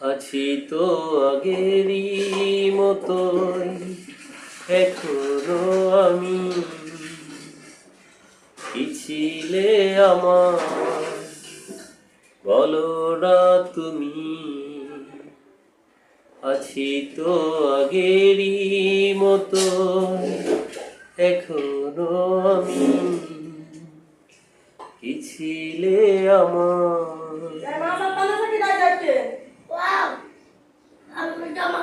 আছি তো আগেরই মতোই, এখনও আমি ছিলে আমার বলো না তুমি, আছি তো আগেরই মতো এখনও আমি কি ছিলে আমার uma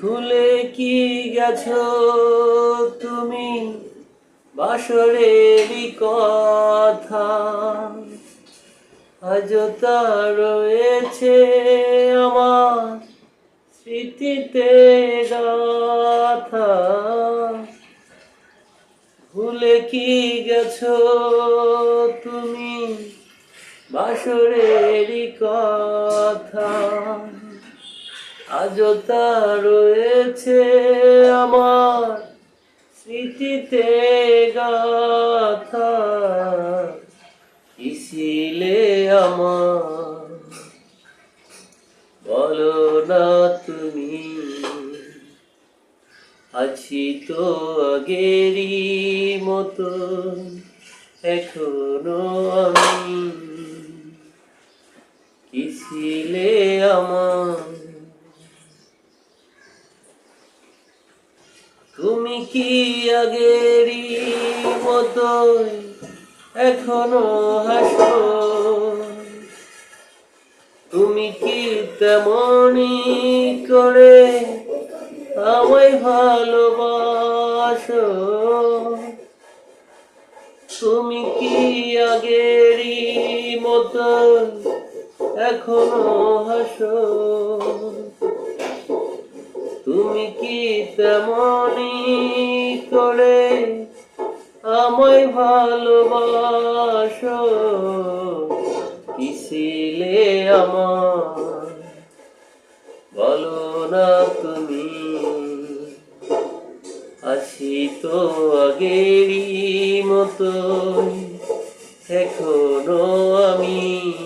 খুলে কি গেছ তুমি? বাসরের কথা। অযথা রয়েছে আমার স্মৃতিতে গাথা। ভুলে কি গেছ তুমি? বাসরেরই কথা। আজও তা রয়েছে আমার স্মৃতিতে গাথা। ইসিলে আমার। বলো না তুমি, আছি তো আগেরই মতো, এখনও আমি ছিলে আমার। তুমি কি আগেরই মতো এখনও হাসো? তুমি কি তেমনি করে আমায় ভালোবাসো? তুমি কি আগেরই মতো এখনও হাসো। তুমি কি তেমনি করে আমায় ভালোবাসো? কিসিলে আমার? বলো না তুমি। আছি তো আগেরই মতো এখনও আমি